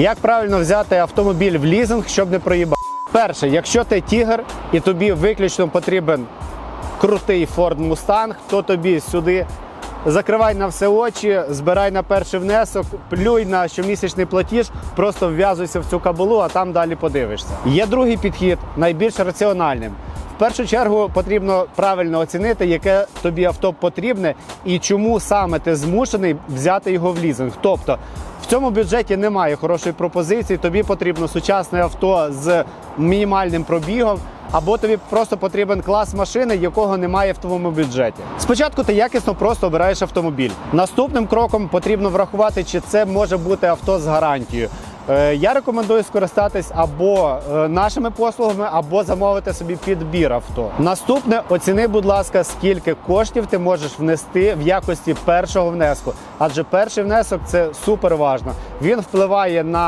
Як правильно взяти автомобіль в лізинг, щоб не проїбати? Перше, якщо ти тігр і тобі виключно потрібен крутий Ford Mustang, то тобі сюди закривай на все очі, збирай на перший внесок, плюй на щомісячний платіж, просто вв'язуйся в цю кабалу, а там далі подивишся. Є другий підхід, найбільш раціональним. В першу чергу потрібно правильно оцінити, яке тобі авто потрібне і чому саме ти змушений взяти його в лізинг. Тобто в цьому бюджеті немає хорошої пропозиції. Тобі потрібно сучасне авто з мінімальним пробігом. Або тобі просто потрібен клас машини, якого немає в твоєму бюджеті. Спочатку ти якісно просто обираєш автомобіль. Наступним кроком потрібно врахувати, чи це може бути авто з гарантією. Е, Я рекомендую скористатись або е, нашими послугами, або замовити собі підбір авто. Наступне оціни, будь ласка, скільки коштів ти можеш внести в якості першого внеску. Адже перший внесок це супер важно. Він впливає на